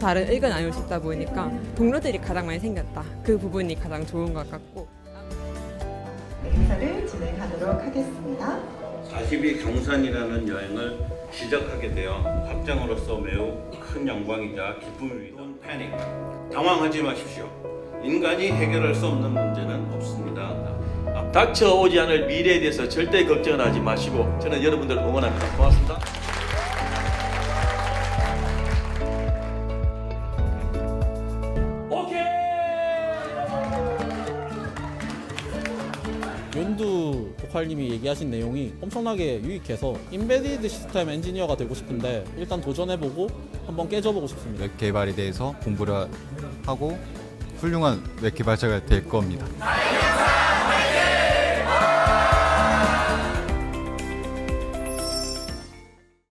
다른 의견 나눌 수 있다 보니까 동료들이 가장 많이 생겼다. 그 부분이 가장 좋은 것 같고 네, 행사를 진행하도록 하겠습니다. 40이 경산이라는 여행을 시작하게 되어 학장으로서 매우 큰 영광이자 기쁨입니다. Don't panic. 당황하지 마십시오. 인간이 해결할 수 없는 문제는 없습니다. 닥쳐오지 않을 미래에 대해서 절대 걱정을 하지 마시고 저는 여러분들 응원합니다. 고맙습니다. 윤두 보컬님이 얘기하신 내용이 엄청나게 유익해서 인베디드 시스템 엔지니어가 되고 싶은데 일단 도전해보고 한번 깨져보고 싶습니다. 웹 개발에 대해서 공부를 하고 훌륭한 웹 개발자가 될 겁니다.